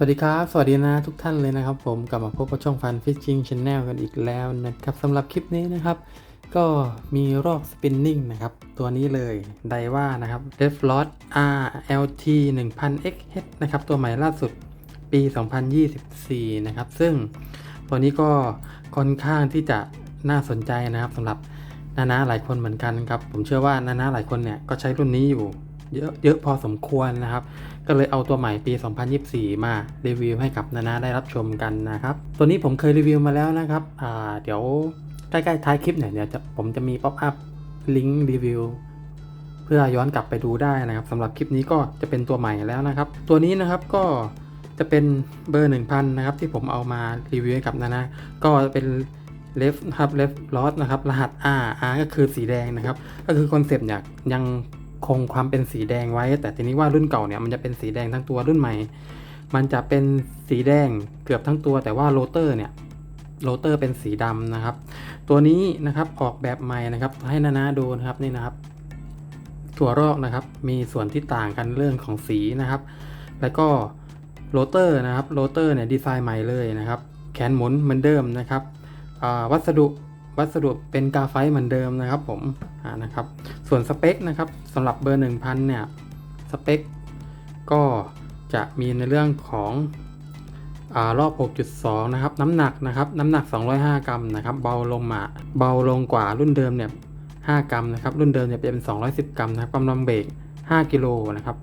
สวัสดีครับ สวัสดีนะทุกท่านเลยนะครับ ผมกลับมาพบกับช่องฟันฟิชชิงช n แนลกันอีกแล้วนะครับสำหรับคลิปนี้นะครับ ก็มีรอบสปินนิ่งนะครับ ตัวนี้เลยไดว่านะครับ d e f l o t RLT 1000 XH นะครับ ตัวใหม่ล่าสุดปี 2024 นะครับ ซึ่งตัวนี้ก็ค่อนข้างที่จะน่าสนใจนะครับสำหรับนานาหลายคนเหมือนกันครับ ผมเชื่อว่านานาหลายคนเนี่ยก็ใช้รุ่นนี้อยู่เยอะเยอะพอสมควรนะครับ ก็เลยเอาตัวใหม่ปี 2024 มารีวิวให้กับนานาได้รับชมกันนะครับ ตัวนี้ผมเคยรีวิวมาแล้วนะครับอ่าเดี๋ยวใกล้ๆท้ายคลิปเนี่ยเดี๋ยวผมจะมีป๊อปอัพลิงก์รีวิวเพื่อย้อนกลับไปดูได้นะครับสำหรับคลิปนี้ก็จะเป็นตัวใหม่แล้วนะครับ ตัวนี้นะครับก็จะเป็นเบอร์ 1000 นะครับ ที่ผมเอามารีวิวให้กับนานาก็เป็นเลฟครับเลฟลอสนะครับรหัส R R ก็คือสีแดงนะครับ ก็คือคอนเซปต์เนี่ยยัง คงความเป็นสีแดงไว้ แต่ทีนี้ว่ารุ่นเก่าเนี่ยมันจะเป็นสีแดงทั้งตัวรุ่นใหม่ มันจะเป็นสีแดงเกือบทั้งตัว แต่ว่าโรเตอร์เนี่ยโรเตอร์เป็นสีดำนะครับ ตัวนี้นะครับออกแบบใหม่นะครับ ให้นานาดูนะครับนี่นะครับถั่วรอกนะครับ มีส่วนที่ต่างกันเรื่องของสีนะครับ แล้วก็โรเตอร์นะครับโรเตอร์เนี่ยดีไซน์ใหม่เลยนะครับ แขนหมุนเหมือนเดิมนะครับวัสดุ วัสดุเป็นกาไฟต์เหมือนเดิมนะครับผมอ่านะครับ ส่วนสเปคนะครับสำหรับเบอร์ 1000 เนี่ยสเปคก็จะมีในเรื่องของอรอบ 6.2 นะครับ น้ำหนักนะครับ น้ำหนัก 205 กรัมนะครับ เบาลงมาเบาลงกว่ารุ่นเดิมเนี่ย 5 กรัมนะครับ รุ่นเดิมเนี่ยเป็น 210 กรัมนะครับกำลังเบรก 5 กิโลนะครับ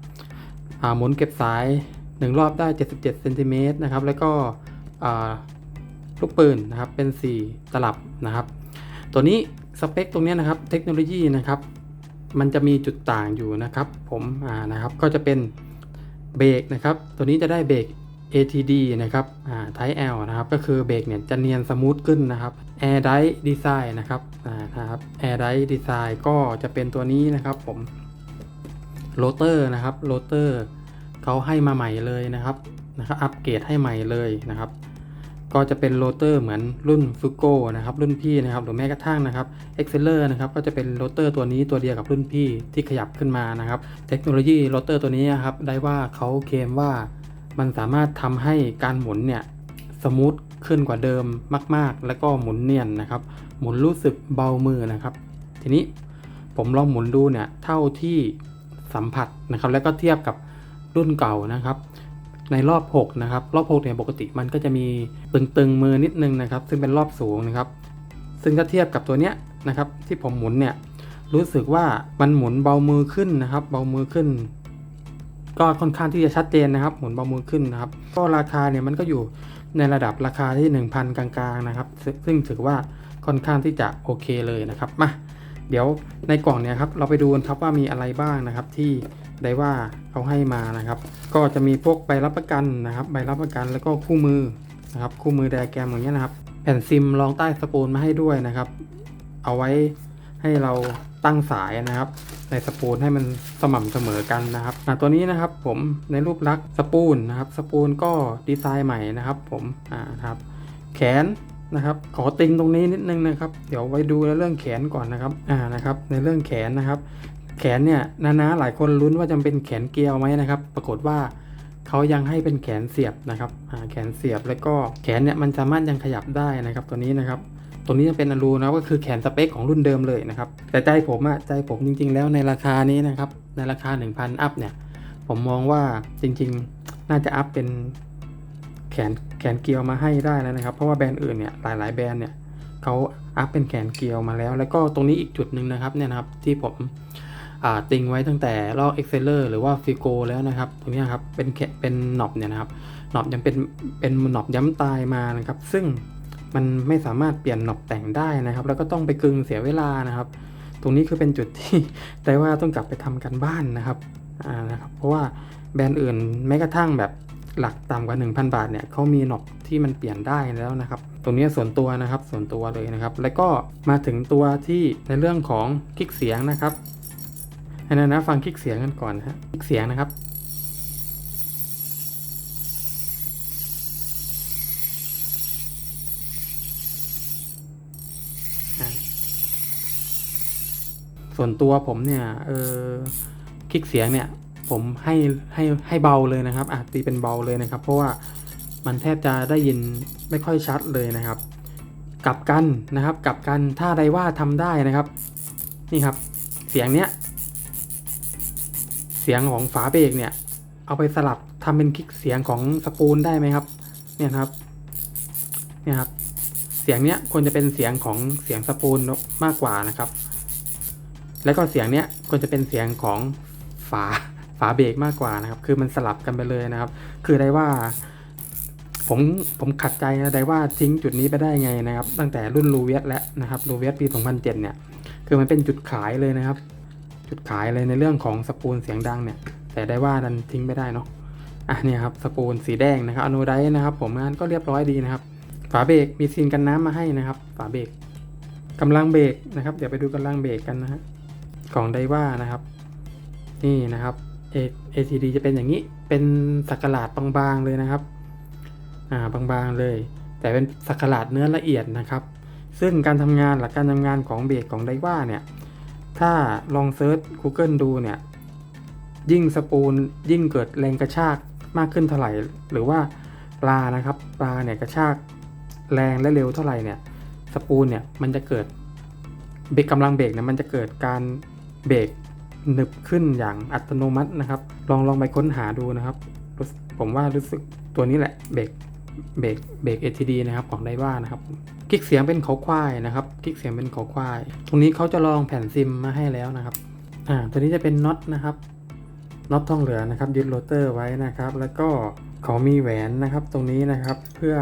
หมุนเก็บสาย 1 รอบได้ 77 เซนติเมตรนะครับ แล้วก็ลูกปืนนะครับ เป็น 4 ตลับนะครับ ตัวนี้สเปคตรงนี้นะครับเทคโนโลยีนะครับ มันจะมีจุดต่างอยู่นะครับผมอ่านะครับก็จะเป็นเบรกนะครับ ตัวนี้จะได้เบรก ATD นะครับอ่า Type L นะครับ ก็คือเบรกเนี่ยจะเนียนสมูทขึ้นนะครับ Air d i ์ Design นะครับอ่านะครับ Air d i ์ Design ก็จะเป็นตัวนี้นะครับผมโรเตอร์นะครับโรเตอร์เขาให้มาใหม่เลยนะครับนะครับ อัปเกรดให้ใหม่เลยนะครับ ก็จะเป็นโรเตอร์เหมือนรุ่นฟูโกนะครับรุ่นพี่นะครับหรือแม้กระทั่งนะครับ Exceller นะครับก็จะเป็นโรเตอร์ตัวนี้ตัวเดียวกับรุ่นพี่ที่ขยับขึ้นมานะครับ เทคโนโลยีโรเตอร์ตัวนี้นะครับได้ว่าเขาเคลมว่ามันสามารถทำให้การหมุนเนี่ยสมูทขึ้นกว่าเดิมมาก ๆ แล้วก็หมุนเนียนนะครับ หมุนรู้สึกเบามือนะครับ ทีนี้ผมลองหมุนดูเนี่ยเท่าที่สัมผัสนะครับ แล้วก็เทียบกับรุ่นเก่านะครับ ในรอบ 6 นะครับ รอบ 6 เนี่ยปกติมันก็จะมีตึงๆมือนิดนึงนะครับ ซึ่งเป็นรอบสูงนะครับ ซึ่งถ้าเทียบกับตัวเนี้ยนะครับ ที่ผมหมุนเนี่ยรู้สึกว่ามันหมุนเบามือขึ้นนะครับ เบามือขึ้น ก็ค่อนข้างที่จะชัดเจนนะครับ หมุนเบามือขึ้นนะครับ ก็ราคาเนี่ยมันก็อยู่ในระดับราคาที่ 1,000 กลางๆนะครับ ซึ่งถือว่าค่อนข้างที่จะโอเคเลยนะครับมาเดี๋ยวในกล่องเนี่ยครับเราไปดูกันครับว่ามีอะไรบ้างนะครับที่ ได้ว่าเขาให้มานะครับ ก็จะมีพวกใบรับประกันนะครับ ใบรับประกันแล้วก็คู่มือนะครับ คู่มือไดอะแกรมอย่างเงี้ยนะครับ แผ่นซิมรองใต้สปูลมาให้ด้วยนะครับ เอาไว้ให้เราตั้งสายนะครับ ในสปูลให้มันสม่ำเสมอกันนะครับตัวนี้นะครับผมในรูปลักษณ์สปูลนะครับ สปูลก็ดีไซน์ใหม่นะครับ ผมอ่าครับ แขนนะครับขอติงตรงนี้นิดนึงนะครับ เดี๋ยวไว้ดูในเรื่องแขนก่อนนะครับอ่านะครับ ในเรื่องแขนนะครับ แขนเนี่ยนานาหลายคนลุ้นว่าจะเป็นแขนเกลียวไหมนะครับ ปรากฏว่าเขายังให้เป็นแขนเสียบนะครับแขนเสียบแล้วก็แขนเนี่ยมันสามารถยังขยับได้นะครับ ตัวนี้นะครับตัวนี้ยังเป็นอลูนะก็คือแขนสเปคของรุ่นเดิมเลยนะครับ แต่ใจผมอะใจผมจริง ๆ แล้วในราคานี้นะครับ ในราคา 1,000 อัพเนี่ย ผมมองว่าจริง ๆ น่าจะอัพเป็นแขนแขนเกลียวมาให้ได้แล้วนะครับ เพราะว่าแบรนด์อื่นเนี่ยหลายๆแบรนด์เนี่ยเขาอัพเป็นแขนเกลียวมาแล้ว แล้วก็ตรงนี้อีกจุดหนึ่งนะครับเนี่ยนะครับที่ผม ติงไว้ตั้งแต่ลอก Exceller หรือว่า f i g o แล้วนะครับตรงนี้ครับเป็นแขเป็นหนอบเนี่ยนะครับหนอบยังเป็นเป็นหนอบย้ำตายมานะครับ ซึ่งมันไม่สามารถเปลี่ยนหนอบแต่งได้นะครับ แล้วก็ต้องไปกึงเสียเวลานะครับ ตรงนี้คือเป็นจุดที่แต่ว่าต้องกลับไปทำกันบ้านนะครับอ่านะครับ เพราะว่าแบรนด์อื่นแม้กระทั่งแบบหลักต่ำกว่า 1,000 บาทเนี่ยเขามีหนอบที่มันเปลี่ยนได้แล้วนะครับ ตรงนี้ส่วนตัวนะครับส่วนตัวเลยนะครับ แล้วก็มาถึงตัวที่ในเรื่องของคลิกเสียงนะครับ ให้นะนะฟังคลิกเสียงกันก่อนนะฮะคลิกเสียงนะครับ ส่วนตัวผมเนี่ยเออคลิกเสียงเนี่ยผมให้ให้ให้เบาเลยนะครับอะตีเป็นเบาเลยนะครับ เพราะว่ามันแทบจะได้ยินไม่ค่อยชัดเลยนะครับ กลับกันนะครับ กลับกันถ้าใดว่าทำได้นะครับ นี่ครับ เสียงเนี้ย เสียงของฝาเบรกเนี่ย เอาไปสลับทำเป็นคลิกเสียงของสปูลได้ไหมครับ เนี่ยครับ เนี่ยครับ เสียงเนี้ยควรจะเป็นเสียงของเสียงสปูลมากกว่านะครับ แล้วก็เสียงเนี้ยควรจะเป็นเสียงของฝาฝาเบรกมากกว่านะครับ คือมันสลับกันไปเลยนะครับ คือได้ว่า ผมผมขัดใจนะได้ว่าทิ้งจุดนี้ไปได้ไงนะครับ ตั้งแต่รุ่นลูเวียสแล้วนะครับลูเวียสปี 2007 เนี่ย คือมันเป็นจุดขายเลยนะครับ จุดขายเลยในเรื่องของสปูลเสียงดังเนี่ย แต่ได้ว่าดันทิ้งไม่ได้เนาะอะเนี่ยครับสปูลสีแดงนะครับอโนไดนะครับ ผมงานก็เรียบร้อยดีนะครับ ฝาเบรกมีซีนกันน้ำมาให้นะครับ ฝาเบรกกำลังเบรกนะครับ เดี๋ยวไปดูกำลังเบรกกันนะฮะของไดว่านะครับ นี่นะครับ ATD จะเป็นอย่างนี้เป็นสักหลาดบางๆเลยนะครับอ่าบางๆเลย แต่เป็นสักหลาดเนื้อละเอียดนะครับ ซึ่งการทำงานหลักการทำงานของเบรกของไดว่าเนี่ย ถ้าลองเซิร์ช Google ดูเนี่ย ยิ่งสปูลยิ่งเกิดแรงกระชากมากขึ้นเท่าไหร่ หรือว่าปลานะครับปลาเนี่ยกระชากแรงและเร็วเท่าไหร่เนี่ยสปูลเนี่ยมันจะเกิดเบรกกำลังเบรกเนี่ยมันจะเกิดการเบรกหนึบขึ้นอย่างอัตโนมัตินะครับ ลองลองไปค้นหาดูนะครับ ผมว่ารู้สึกตัวนี้แหละเบรกเบรกเบรก ATD นะครับของไดว่านะครับ คลิกเสียงเป็นเขาควายนะครับ คลิกเสียงเป็นเขาควาย ตรงนี้เขาจะลองแผ่นซิมมาให้แล้วนะครับ อ่า ตัวนี้จะเป็นน็อตนะครับน็อตทองเหลืองนะครับยึดโรเตอร์ไว้นะครับ แล้วก็เขามีแหวนนะครับ ตรงนี้นะครับเพื่อ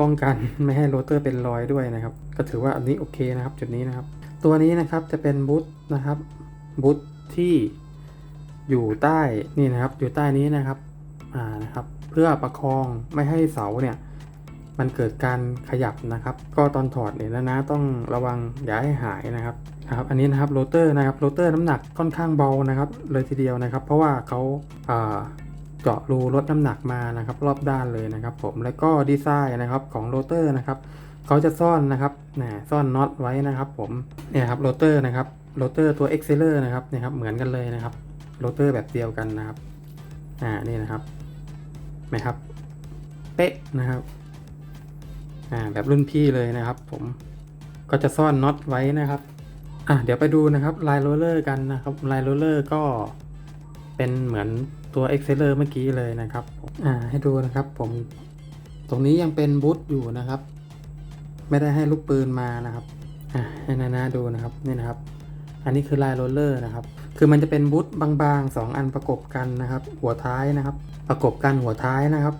ป้องกันไม่ให้โรเตอร์เป็นรอยด้วยนะครับ ก็ถือว่าอันนี้โอเคนะครับ จุดนี้นะครับ ตัวนี้นะครับจะเป็นบูทนะครับบูทที่อยู่ใต้นี่นะครับ อยู่ใต้นี้นะครับ อ่านะครับ เพื่อประคองไม่ให้เสาเนี่ย มันเกิดการขยับนะครับ ก็ตอนถอดเนี่ยนะนะต้องระวังอย่าให้หายนะครับนะครับ อันนี้นะครับโรเตอร์นะครับโรเตอร์น้ำหนักค่อนข้างเบานะครับ เลยทีเดียวนะครับ เพราะว่าเขาเจาะรูลดน้ำหนักมานะครับ รอบด้านเลยนะครับ ผมแล้วก็ดีไซน์นะครับของโรเตอร์นะครับเขาจะซ่อนนะครับนะซ่อนน็อตไว้นะครับ ผมเนี่ยครับโรเตอร์นะครับโรเตอร์ตัว e x c e l e r นะครับเนี่ยครับเหมือนกันเลยนะครับโรเตอร์แบบเดียวกันนะครับอ่านี่นะครับไหมครับ เป๊ะนะครับ อ่าแบบรุ่นพี่เลยนะครับ ผมก็จะซ่อนน็อตไว้นะครับอะเดี๋ยวไปดูนะครับลายโรลเลอร์กันนะครับลายโรลเลอร์ก็เป็นเหมือนตัว e x c e l e r เมื่อกี้เลยนะครับผมอ่าให้ดูนะครับผมตรงนี้ยังเป็นบูทอยู่นะครับ ไม่ได้ให้ลูกปืนมานะครับอ่าให้นานาดูนะครับนี่นะครับ อันนี้คือลายโรลเลอร์นะครับ คือมันจะเป็นบูทบางๆสองอันประกบกันนะครับ หัวท้ายนะครับ ประกบกันหัวท้ายนะครับ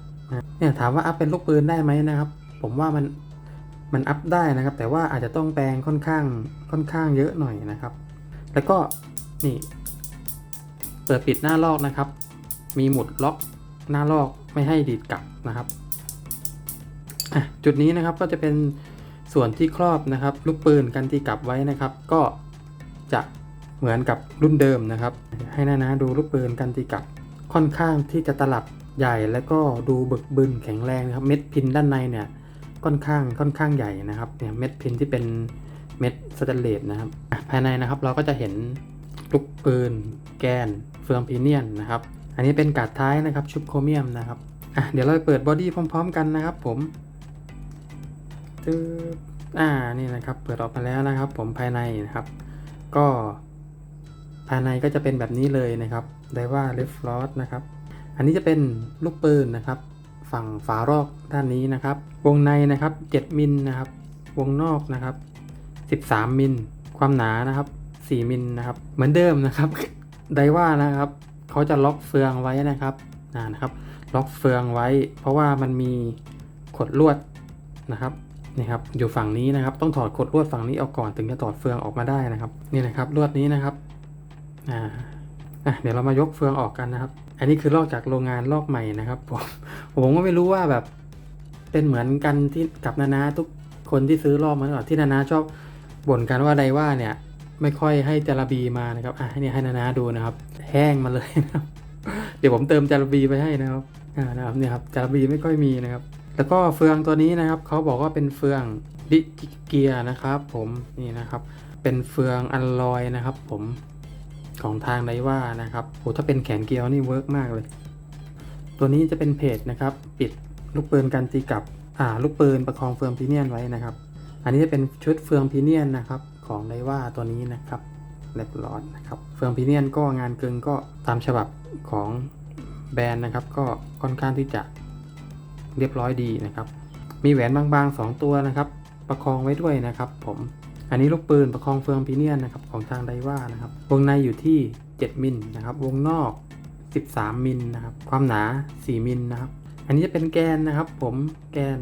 เนี่ยถามว่าอัพเป็นลูกปืนได้ไหมนะครับ ผมว่ามันมันอัพได้นะครับ แต่ว่าอาจจะต้องแปลงค่อนข้างค่อนข้างเยอะหน่อยนะครับ แล้วก็นี่ เปิดปิดหน้าลอกนะครับ มีหมุดล็อกหน้าลอกไม่ให้ดีดกลับนะครับจุดนี้นะครับก็จะเป็นส่วนที่ครอบนะครับ ลูกปืนกันตีกลับไว้นะครับ ก็จะเหมือนกับรุ่นเดิมนะครับ ให้นานะดูลูกปืนกันตีกลับค่อนข้างที่จะตลับใหญ่แล้วก็ดูบึกบึนแข็งแรงนะครับ เม็ดพินด้านในเนี่ย ค่อนข้างค่อนข้างใหญ่นะครับเนี่ยเม็ดพินที่เป็นเม็ดสแตนเลสนะครับภายในนะครับเราก็จะเห็นลูกปืน แกน เฟืองพีเนียนนะครับ อันนี้เป็นกาดท้ายนะครับชุบโครเมียมนะครับอะเดี๋ยวเราไปเปิดบอดี้พร้อม ๆ กันนะครับ ผมตึ๊บอ่านี่นะครับ เปิดออกมาแล้วนะครับ ผมภายในนะครับ ก็ภายในก็จะเป็นแบบนี้เลยนะครับได้ว่าเลฟลอสนะครับ อันนี้จะเป็นลูกปืนนะครับ ฝั่งฝารอกด้านนี้นะครับ วงในนะครับ 7 มิลนะครับ วงนอกนะครับ 13 มิล ความหนานะครับ 4 มิลนะครับ เหมือนเดิมนะครับ ไดว่านะครับ เขาจะล็อกเฟืองไว้นะครับนะครับ ล็อกเฟืองไว้ เพราะว่ามันมีขดลวดนะครับนี่ครับอยู่ฝั่งนี้นะครับ ต้องถอดขดลวดฝั่งนี้ออกก่อนถึงจะถอดเฟืองออกมาได้นะครับ นี่นะครับลวดนี้นะครับอ่า อะเดี๋ยวเรามายกเฟืองออกกันนะครับ อันนี้คือลอกจากโรงงานลอกใหม่นะครับผมผมก็ไม่รู้ว่าแบบเป็นเหมือนกันที่กับนานาทุกคนที่ซื้อลอกมาหรือเปล่าที่นานาชอบบ่นกันว่าไดว่าเนี่ย ไม่ค่อยให้จาระบีมานะครับอะนี่ให้นานาดูนะครับ แห้งมาเลยนะครับ เดี๋ยวผมเติมจาระบีไปให้นะครับอ่านะครับเนี่ยครับจาระบีไม่ค่อยมีนะครับ แล้วก็เฟืองตัวนี้นะครับเขาบอกว่าเป็นเฟืองดิเกียนะครับ ผมนี่นะครับ เป็นเฟืองอัลลอยนะครับ ผม ของทางไดว่านะครับโหถ้าเป็นแขนเกียวนี่เวิร์กมากเลย ตัวนี้จะเป็นเพจนะครับ ปิดลูกปืนกันตีกลับอ่าลูกปืนประคองเฟืองพีเนียนไว้นะครับ อันนี้จะเป็นชุดเฟืองพีเนียนนะครับของไดว่าตัวนี้นะครับเรียบร้อยนะครับ เฟืองพีเนียนก็งานกึ่งก็ตามฉบับของแบรนด์นะครับ ก็ค่อนข้างที่จะเรียบร้อยดีนะครับ มีแหวนบางๆ 2 ตัวนะครับ ประคองไว้ด้วยนะครับ ผม อันนี้ลูกปืนประคองเฟืองพีเนียนนะครับของทางไดว่านะครับวงในอยู่ที่ 7 มิลนะครับ วงนอก 13 มิลนะครับ ความหนา 4 มิลนะครับ อันนี้จะเป็นแกนนะครับ ผมแกน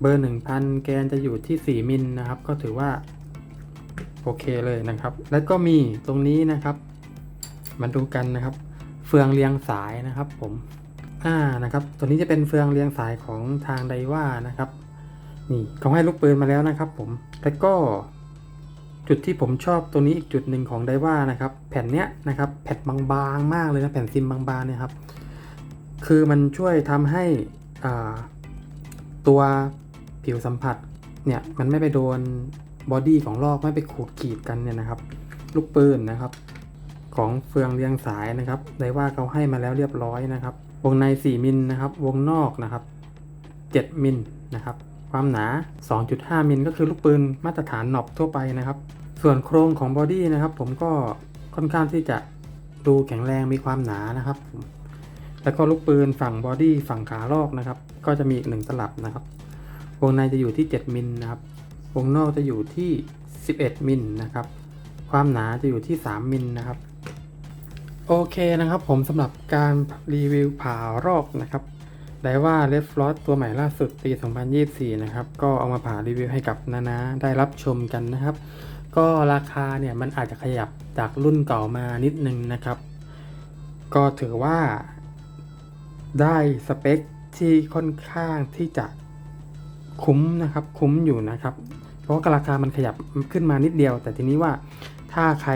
เบอร์ 1000 แกนจะอยู่ที่ 4 มิลนะครับ ก็ถือว่าโอเคเลยนะครับ แล้วก็มีตรงนี้นะครับ มาดูกันนะครับ เฟืองเรียงสายนะครับ ผมอ่านะครับ ตัวนี้จะเป็นเฟืองเรียงสายของทางไดว่านะครับ นี่เขาให้ลูกปืนมาแล้วนะครับผม แล้วก็จุดที่ผมชอบตัวนี้อีกจุดหนึ่งของไดว่านะครับ แผ่นเนี้ยนะครับ แผ่นบางๆมากเลยนะแผ่นซิมบางๆเนี่ยครับ คือมันช่วยทำให้ตัวผิวสัมผัสเนี่ยมันไม่ไปโดนบอดี้ของลอกไม่ไปขูดขีดกันเนี่ยนะครับ ลูกปืนนะครับ ของเฟืองเรียงสายนะครับไดว่าเขาให้มาแล้วเรียบร้อยนะครับ วงใน 4มิลนะครับ วงนอกนะครับ 7มิลนะครับ ความหนา 2.5 มิลก็คือลูกปืนมาตรฐานหนอบทั่วไปนะครับ ส่วนโครงของบอดี้นะครับ ผมก็ค่อนข้างที่จะดูแข็งแรงมีความหนานะครับผมแล้วก็ลูกปืนฝั่งบอดี้ฝั่งขาลอกนะครับ ก็จะมีอีกหนึ่งตลับนะครับ วงในจะอยู่ที่ 7มิลนะครับ วงนอกจะอยู่ที่ 11มิลนะครับ ความหนาจะอยู่ที่ 3มิลนะครับ โอเคนะครับผมสำหรับการรีวิวผ่ารอกนะครับ ได้ว่าเลฟลอสตัวใหม่ล่าสุดปี 2024 นะครับ ก็เอามาผ่ารีวิวให้กับนานาได้รับชมกันนะครับ ก็ราคาเนี่ยมันอาจจะขยับจากรุ่นเก่ามานิดนึงนะครับ ก็ถือว่าได้สเปคที่ค่อนข้างที่จะคุ้มนะครับ คุ้มอยู่นะครับ เพราะว่าราคามันขยับขึ้นมานิดเดียว แต่ทีนี้ว่าถ้าใคร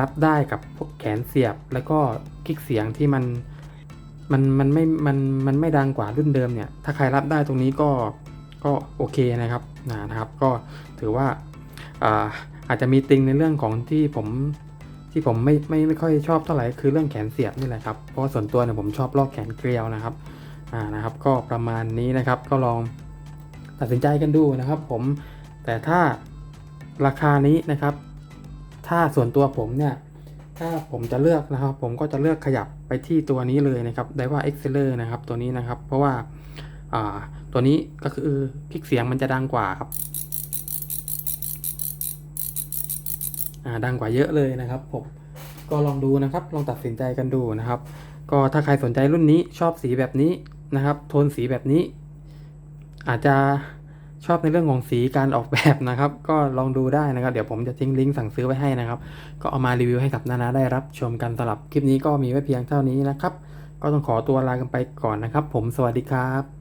รับได้กับพวกแขนเสียบแล้วก็คลิกเสียงที่มัน มันมันไม่มันมันไม่ดังกว่ารุ่นเดิมเนี่ย ถ้าใครรับได้ตรงนี้ก็ก็โอเคนะครับนะครับ ก็ถือว่าอาอาจจะมีติงในเรื่องของที่ผมที่ผมไม่ไม่ไม่ค่อยชอบเท่าไหร่คือเรื่องแขนเสียบนี่แหละครับ เพราะว่าส่วนตัวเนี่ยผมชอบลอกแขนเกลียวนะครับอ่านะครับ ก็ประมาณนี้นะครับก็ลองตัดสินใจกันดูนะครับ ผมแต่ถ้าราคานี้นะครับ ถ้าส่วนตัวผมเนี่ย ถ้าผมจะเลือกนะครับ ผมก็จะเลือกขยับไปที่ตัวนี้เลยนะครับได้ว่า e x c e l e r นะครับตัวนี้นะครับ เพราะว่าอ่าตัวนี้ก็คือคลิกเสียงมันจะดังกว่าครับดังกว่าเยอะเลยนะครับผมก็ลองดูนะครับ ลองตัดสินใจกันดูนะครับ ก็ถ้าใครสนใจรุ่นนี้ชอบสีแบบนี้นะครับ โทนสีแบบนี้ อาจจะ ชอบในเรื่องของสีการออกแบบนะครับ ก็ลองดูได้นะครับ เดี๋ยวผมจะทิ้งลิงก์สั่งซื้อไว้ให้นะครับ ก็เอามารีวิวให้กับนานาได้รับชมกันสำหรับคลิปนี้ก็มีไว้เพียงเท่านี้นะครับ ก็ต้องขอตัวลากันไปก่อนนะครับ ผมสวัสดีครับ